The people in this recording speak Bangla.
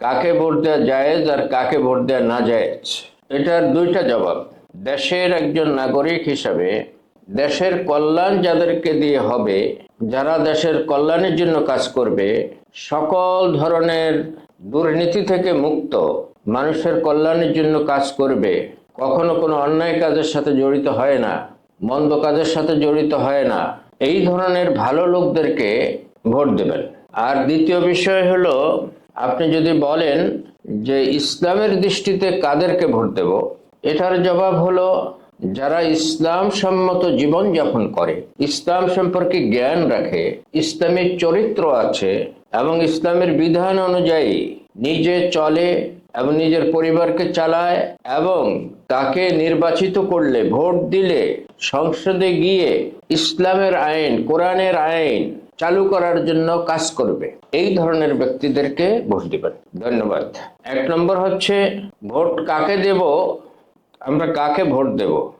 কাকে ভোট দেওয়া জায়েজ আর কাকে ভোট দেওয়া না জায়েজ? এটার দুইটা জবাব। দেশের একজন নাগরিক হিসাবে দেশের কল্যাণ যাদেরকে দিয়ে হবে, যারা দেশের কল্যাণের জন্য কাজ করবে, সকল ধরনের দুর্নীতি থেকে মুক্ত, মানুষের কল্যাণের জন্য কাজ করবে, কখনো কোনো অন্যায় কাজের সাথে জড়িত হয় না, মন্দ কাজের সাথে জড়িত হয় না, এই ধরনের ভালো লোকদেরকে ভোট দেবেন। আর দ্বিতীয় বিষয় হলো আপনি যদি বলেন যে ইসলামের দৃষ্টিতে কাদেরকে ভোট দেব, এটার জবাব হলো যারা ইসলাম সম্মত জীবন যাপন করে, ইসলাম সম্পর্কে জ্ঞান রাখে, ইসলামের চরিত্র আছে এবং ইসলামের বিধান অনুযায়ী নিজে চলে এবং নিজের পরিবারকে চালায় এবং তাকে নির্বাচিত করলে, ভোট দিলে সংসদে গিয়ে ইসলামের আইন, কোরআনের আইন চালু করার জন্য কাজ করবে। এই ধরনের ব্যক্তিদেরকে ভোট দিবেন। ধন্যবাদ। এক নম্বর হচ্ছে, ভোট কাকে দেব? আমরা কাকে ভোট দেব?